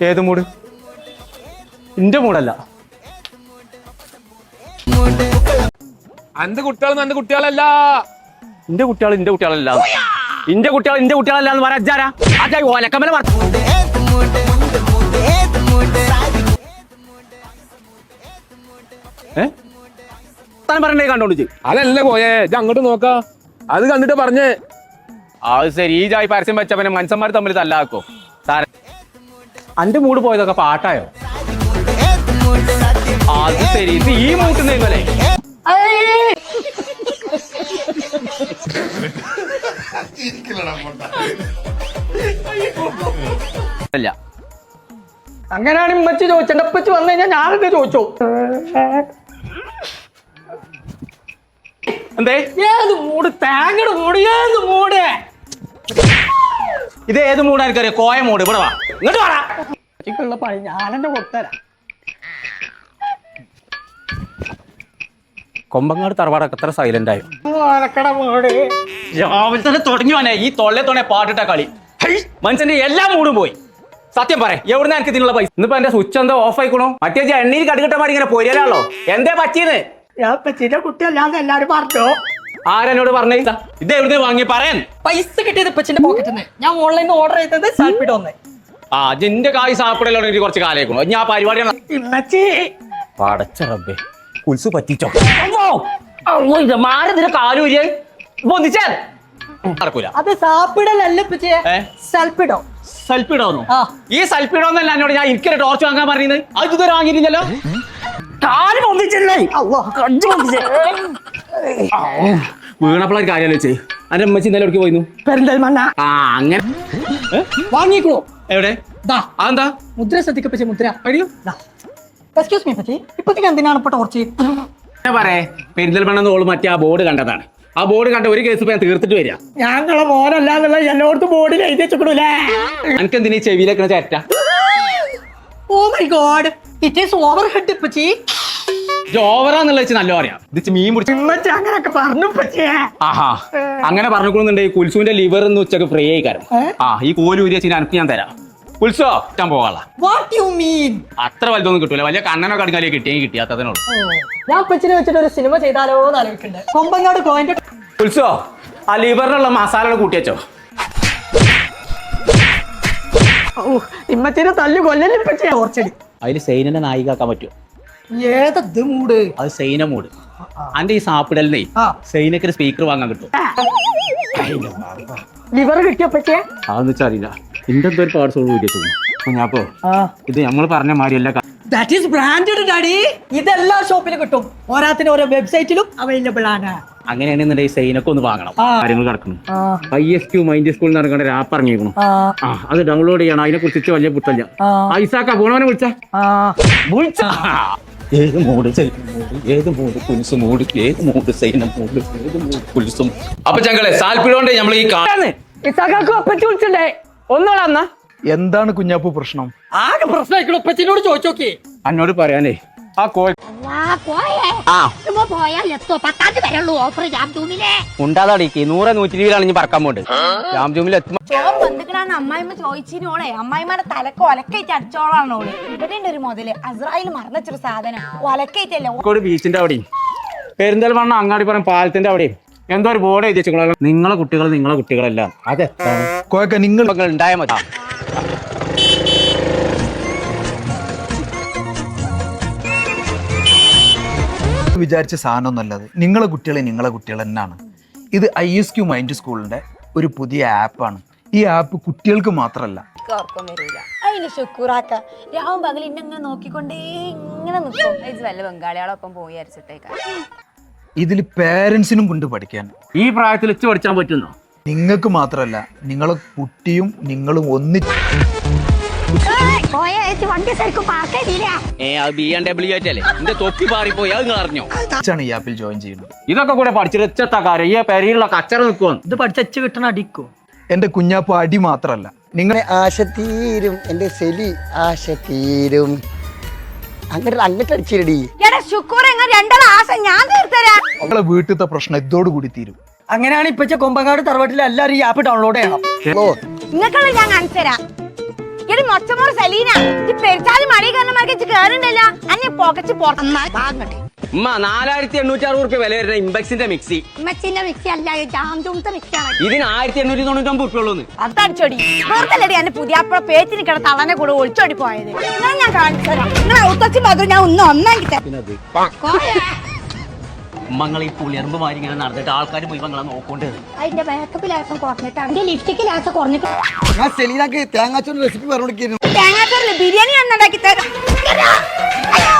ഏത് മൂട്? എന്റെ മൂടല്ല. അന്റെ കുട്ടികൾ അന്റെ കുട്ടികളല്ല. എന്റെ കുട്ടികൾ എന്റെ കുട്ടികളല്ല. എന്റെ കുട്ടികൾ എന്റെ കുട്ടികളല്ല എന്ന് പറയാ അജാരാ അജാ ഓലക്കമ്മല പറഞ്ഞു ഏ? താൻ പറഞ്ഞേ കണ്ടോണ്ട് അതല്ല പോയേ ഇത് അങ്ങോട്ട് നോക്ക. അത് കണ്ടിട്ട് പറഞ്ഞേ. അത് ശരി. ഈ ജായി പരസ്യം വെച്ച പിന്നെ മനുഷ്യന്മാർ തമ്മിൽ തല്ലാക്കോ. സാറേ അന്റെ മൂട് പോയതൊക്കെ പാട്ടായോ? അത് ശരി. ഇത് ഈ മൂട്ടുന്നല്ലേ അല്ല അങ്ങനെയാണ് ഇമ്മച്ചി ചോദിച്ചെന്റെ ഉപ്പച്ചി വന്നു കഴിഞ്ഞാൽ ഞാനെന്ത് ചോദിച്ചു? എന്തേ? ഏത് മൂട്? തേങ്ങയുടെ മൂട്. ഏത് മൂട്? ഇത് ഏത് മൂടാ എനിക്കറിയാം കോയ മൂട്. ഇവിടെ വാ. ഇങ്ങോട്ട് വാടാ. ഉള്ള പണി ഞാനെന്നെ കൊടുത്തരാം. കൊമ്പങ്ങാട് തറവാടൊക്കെ എത്ര സൈലന്റ് ആയോ? രാവിലെ തന്നെ തുടങ്ങി വന്നെ ഈ തൊള്ളെ തൊണെ പാട്ടിട്ട കളി. മനുഷ്യന്റെ എല്ലാം മൂടും പോയി. സത്യം പറ എവിടുന്ന എനിക്ക് ഇതിനുള്ള പൈസ? ഇന്നിപ്പോ എന്റെ സ്വിച്ച് എന്താ ഓഫ് ആയിക്കണോ. മറ്റേ എണ്ണീര് എണ്ണയിൽ കടുകിട്ട മാറി ഇങ്ങനെ പൊരിയലാണല്ലോ എന്തേ പറ്റിയത്? ഞാൻ പറ്റിയ കുട്ടിയല്ലാന്ന് എല്ലാരും പറഞ്ഞു? ആരെന്നോട് പറഞ്ഞേ? ഇതാ, എവിടുന്ന് വാങ്ങി പറയാൻ. പൈസ കിട്ടിയത് ഇപ്പച്ചിന്റെ പോക്കറ്റിൽ നിന്ന് ഞാൻ ഓൺലൈനിൽ ഓർഡർ ചെയ്തത് സാൽപ്പിട്ട് വന്നേ ആ നിന്റെ കായ് സാപ്പിടല്ലോ എനിക്ക് കുറച്ച് കാലേക്കും ഞാൻ ആ പരിപാടിയാണ് ഇമ്മച്ചി. പടച്ച റബ്ബേ. കുൽസ് പറ്റിച്ചോ? അമ്മോ, അമ്മോ, ഇത് മാരതിന്റെ കാലൂര്യ പൊന്നിച്ചാൽ നടക്കൂല. അത് സാപ്പിടലല്ല ഉപ്പച്ചിയെ ഏ? സൽപ്പിടോ. സൽപ്പിടോന്നു? ആ. ഈ സൽപ്പിടോന്നല്ല എന്നോട് ഞാൻ എനിക്കൊരു ടോർച്ച് വാങ്ങാൻ പറഞ്ഞത് അത് ഇതുവരെ വാങ്ങിയിരുന്നല്ലോ കാൽ പൊന്തിച്ചല്ലേ? വീണപ്പോഴൊരു കാര്യം വെച്ചേ അന്റെ അമ്മച്ചി ഇന്നലെ എവിടേക്ക് പോയിരുന്നു? പെരിന്തൽമണ്ണ. ആ അങ്ങനെ? വാങ്ങിക്കോ എവിടെ? ദാ അതെന്താ? മുദ്ര ശ്രദ്ധിക്ക പച്ചി മുദ്ര. അയ്യോ എക്സ്ക്യൂസ് മീ പച്ചേ ഇപ്പത്തേക്ക് എന്തിനാണ് ഇപ്പൊ ടോർച്ച് പറയേ പെരിന്തൽമണ്ണ ഓൾ മറ്റേ ആ ബോർഡ് കണ്ടതാണ്. ആ ബോർഡ് കണ്ട ഒരു കേസ് ഞാൻ തീർത്തിട്ട് വരിക ഞങ്ങളെ മോനല്ല എന്നുള്ള എല്ലായിടത്തും ബോർഡിൽ എഴുതി വെച്ചിടൂലേ എനിക്ക് എന്തിനാ ചെവിയിലേക്കണ ചേറ്റ ഓ my God it is overhead പച്ചി ഇത് ഓവറാന്നുള്ള വെച്ച് നല്ല പറയാം. ഇത് ഇച്ച് മീൻ പിടിച്ച ഇമ്മച്ചി അങ്ങനെയൊക്കെ പറഞ്ഞു ആഹാ. അങ്ങനെ പറഞ്ഞുകൊള്ളുന്നുണ്ടെങ്കിൽ കുൽസുവിന്റെ ലിവർ എന്ന് ഉച്ചയ്ക്ക് ഫ്രീ ആയി കാരം ആ ഈ കോൽ ഊരിയ എനിക്ക് ഞാൻ തരാം. കുൽസോ ഇഷ്ടം പോകാള. വാട്ട് യു മീൻ അത്ര വലുതൊന്നും കിട്ടൂല. വലിയ കണ്ണനോ കടങ്ങാലേ കിട്ടിയെങ്കിൽ കിട്ടിയാത്തതിനുള്ളൂ ഞാൻ പച്ചിനെ വെച്ചിട്ട് ഒരു സിനിമ ചെയ്താലോ എന്ന് ആലോചിക്കുന്നുണ്ട് കൊമ്പങ്ങാട് കോയിന്റെ കുൽസോ ആ ലിവറിനുള്ള മസാല കൂട്ടിയച്ചോ ഇമ്മച്ചേനെ തല്ലു കൊല്ലല്ലേ പച്ചിയെ ഓർച്ചടി അതിൽ സൈനനെ നായികാക്കാൻ പറ്റുമോ? ഏതത് മൂട്? അത് സൈന മൂട്. അന്റെ ഈ സാപ്പിടലിനെ. സൈനക്ക് ഒരു സ്പീക്കർ വാങ്ങാൻ കിട്ടും. ലിവർ കിട്ടിയോ പറ്റിയ അതെന്ന് വെച്ചാൽ അറിയില്ല എന്റെ എന്തോ ഒരു പാർട്സ് കുഞ്ഞാപ്പോ ഇത് നമ്മൾ പറഞ്ഞ മാതിരിയല്ല ദാറ്റ് ഈസ് ബ്രാൻഡഡ് ഡാഡി ഇതെല്ലാ ഷോപ്പിലും കിട്ടും. ഓരോത്തിന് ഓരോ വെബ്സൈറ്റിലും അവൈലബിൾ ആണ്. അങ്ങനെയാണെന്നുണ്ടെങ്കിൽ സൈനൊക്കെ ഒന്ന് വാങ്ങണം. കാര്യങ്ങൾ കിടക്കണം I S Q mind school നടക്കേണ്ട ഒരു ആപ്പ് ഇറങ്ങിയിരിക്കണം ആ, അത് ഡൗൺലോഡ് ചെയ്യണം. അതിനെ കുറിച്ച് വലിയ പുത്തല്ല. ഐസാക്ക പോണവനെ വിളിച്ച. ആ. ഏത് മൂട് സൈന മൂട് ഏത് മൂട് കുലിസ് മൂട്? ഏത് മൂട് സൈനം മൂട്? ഏത് മൂട് കുലിസും അപ്പൊ ചങ്ങളെ സാൽപ്പിടോണ്ട് നമ്മൾ ഈ വിളിച്ചിണ്ടേ ഒന്നോളന്ന എന്താണ് കുഞ്ഞാപ്പു പ്രശ്നം? ആകെ പ്രശ്നം ഒപ്പച്ചിനോട് ചോദിച്ചോക്കേ. അന്നോട് പറയാനേ ആ കോഴി. ഉണ്ടാതാടിക്ക് നൂറ് നൂറ്റി ഇരുപതാണ് ഇനി പറക്കാൻ പോണ്ട്. എത്തുമ്പോ ചോറ് വന്നിക്കണാന്ന് അമ്മായിമ്മ ചോദിച്ചിനോളെ അമ്മായിമാരെ തലക്ക് ഒലക്കയിട്ട് അടിച്ചോളാണോൾ ഇവിടെ ഉണ്ട് ഒരു മുതൽ. അസ്രായിൽ മറന്നച്ചൊരു സാധനം. ഒലക്കയിട്ടല്ലേ കോഴിക്കോട് ബീച്ചിന്റെ അവിടെയും. പെരിന്തൽമണ്ണ അങ്ങാടി പറഞ്ഞ പാലത്തിന്റെ അവിടെയും. എന്തോ ഒരു ബോർഡ് എഴുതി വെച്ചോളാം നിങ്ങളെ കുട്ടികൾ നിങ്ങളെ കുട്ടികളല്ല. അതെത്താണ് കോയക്ക നിങ്ങൾ ഉണ്ടായ മതി. വിചാരിച്ച സാധനം നല്ലത് നിങ്ങളെ കുട്ടികളെ നിങ്ങളെ കുട്ടികൾ തന്നെയാണ്. ഇത് ഐ എസ് ക്യു മൈൻഡ് സ്കൂളിന്റെ ഒരു പുതിയ ആപ്പാണ്. ഈ ആപ്പ് കുട്ടികൾക്ക് മാത്രമല്ല. ഓർക്കം വരൂല. അതിന് ശുക്കൂറാക്ക രാവും പകൽ ഇന്നെ നോക്കിക്കൊണ്ടേ ഇങ്ങനെ നിൽക്കും ഇത് വല്ല ബംഗാളികളൊപ്പം പോയി അരച്ചിട്ടേക്കാം. ഇതിൽ പേരൻസിനും കൊണ്ട് പഠിക്കാൻ. ഈ പ്രായത്തിൽ വെച്ച് പഠിച്ചാൻ പറ്റുന്നോ? നിങ്ങൾക്ക് മാത്രമല്ല നിങ്ങളെ കുട്ടിയും നിങ്ങളും ഒന്നിച്ച് പോയ വണ്ടി ശരിക്കും പാർക്ക് ചെയ്തില്ല ഏ അത് ബി ആൻഡ് ഡബ്ല്യു എന്റെ തൊപ്പി പാറിപ്പോയി അത് നിങ്ങൾ അറിഞ്ഞോ? ാണ് ഈ ആപ്പിൽ ജോയിൻ ചെയ്യുന്നത്. ഇതൊക്കെ കൂടെ പഠിച്ചിട്ട് കാര്യം. ഈ പെരിയുള്ള കച്ചറ നിൽക്കുവോ ഇത് പഠിച്ചു കിട്ടണ അടിക്കോ? എന്റെ കുഞ്ഞാപ്പു അടി മാത്രല്ല നിങ്ങളെ ആശ തീരും എന്റെ സെലി ആശ തീരും. അങ്ങനെ അങ്ങോട്ട് അടിച്ചിരടി. എടാ ശുക്കൂർ എങ്ങനെ രണ്ടാളെ ആശ ഞാൻ തീർത്തരാ. നിങ്ങളെ വീട്ടിലത്തെ പ്രശ്നം ഇതോടുകൂടി തീരും. അങ്ങനെയാണ് ഇപ്പച്ച കൊമ്പങ്ങാട് തറവാട്ടിലെ എല്ലാവരും ഈ ആപ്പ് ഡൗൺലോഡ് ചെയ്യണം. ഓ നിങ്ങൾക്കുള്ള ഞാൻ കാണിച്ചു തരാം എടി മൊച്ചമോർ സലീന ഈ പെരിച്ചാലി മടി കാരണം മറിച്ച് കേറുണ്ടല്ല അന്നെ പൊകച്ച് പുറത്ത് ഉമ്മ നാലായിരത്തി എണ്ണൂറ്റി അറുപത് റുപ്യ വില വരുന്ന ഇമ്പക്സിന്റെ മിക്സി. ഉമ്മച്ചിന്റെ മിക്സി അല്ല ഇതിന് ആയിരത്തി എണ്ണൂറ്റി തൊണ്ണൂറ്റൊമ്പത് റുപ്യ ഉള്ളൂ അതടിച്ചോടി. വെറുതല്ലടി എന്റെ പുതിയ അപ്പുറ പേച്ചിന് കിട തളനെ കൂടെ ഒളിച്ചോടി പോയത്. ഞാൻ കാണിച്ചു തരാം. നിങ്ങളെ ഉത്തച്ചി മാത്രം ഞാൻ ഒന്ന് ഒന്നാക്കി തരാം. ഉമ്മങ്ങൾ ഈ പുളിയറുമ്പ് മാറി ഇങ്ങനെ നടന്നിട്ട്. ആൾക്കാർ പോയി നിങ്ങളെ നോക്കൊണ്ട്. അതിന്റെ മേക്കപ്പ് ആസം കുറഞ്ഞിട്ട് അതിന്റെ ലിപ്സ്റ്റിക്കിൽ ആസം കുറഞ്ഞിട്ട് ഞാൻ സെലീനാക്ക് തേങ്ങാച്ചോറിന്റെ റെസിപ്പി പറഞ്ഞു കൊടുക്കുന്നു തേങ്ങാച്ചോറിൽ ബിരിയാണി ഞാൻ ഉണ്ടാക്കി തരാം. അയ്യോ!